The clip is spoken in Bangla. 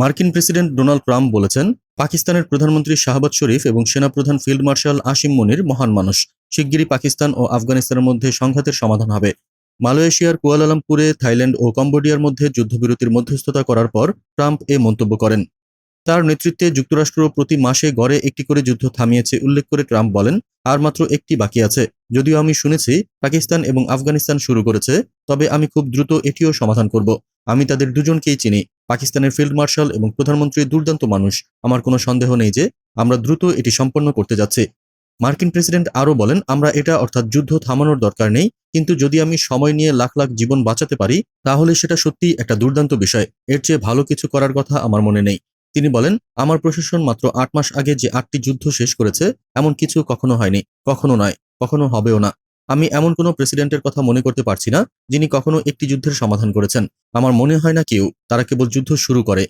মার্কিন প্রেসিডেন্ট ডোনাল্ড ট্রাম্প বলেছেন, পাকিস্তানের প্রধানমন্ত্রী শাহবাজ শরীফ এবং সেনাপ্রধান ফিল্ড মার্শাল আসিম মনির মহান মানুষ। শিগগিরই পাকিস্তান ও আফগানিস্তানের মধ্যে সংঘাতের সমাধান হবে। মালয়েশিয়ার কুয়ালালামপুরে, থাইল্যান্ড ও কম্বোডিয়ার মধ্যে যুদ্ধবিরতির মধ্যস্থতা করার পর ট্রাম্প এ মন্তব্য করেন। তার নেতৃত্বে যুক্তরাষ্ট্র প্রতি মাসে গড়ে একটি করে যুদ্ধ থামিয়েছে উল্লেখ করে ট্রাম্প বলেন, আর মাত্র একটি বাকি আছে। যদিও আমি শুনেছি, পাকিস্তান এবং আফগানিস্তান শুরু করেছে, তবে আমি খুব দ্রুত এটিও সমাধান করব। আমি তাদের দুজনকেই চিনি। পাকিস্তানের ফিল্ড মার্শাল এবং প্রধানমন্ত্রী দুর্দান্ত মানুষ। আমার কোনো সন্দেহ নেই যে আমরা দ্রুত এটি সম্পন্ন করতে যাচ্ছি। মার্কিন প্রেসিডেন্ট আরও বলেন, আমরা এটা অর্থাৎ যুদ্ধ থামানোর দরকার নেই, কিন্তু যদি আমি সময় নিয়ে লাখ লাখ জীবন বাঁচাতে পারি, তাহলে সেটা সত্যিই একটা দুর্দান্ত বিষয়। এর চেয়ে ভালো কিছু করার কথা আমার মনে নেই। তিনি বলেন, আমার প্রশাসন মাত্র আট মাস আগে যে আটটি যুদ্ধ শেষ করেছে, এমন কিছু কখনো হয়নি, কখনো নয়, কখনো হবেও না। আমি এমন কোনো প্রেসিডেন্টের কথা মনে করতে পারছি না যিনি কখনো একটি যুদ্ধের সমাধান করেছেন। আমার মনে হয় না কেউ, তারা কেবল যুদ্ধ শুরু করে।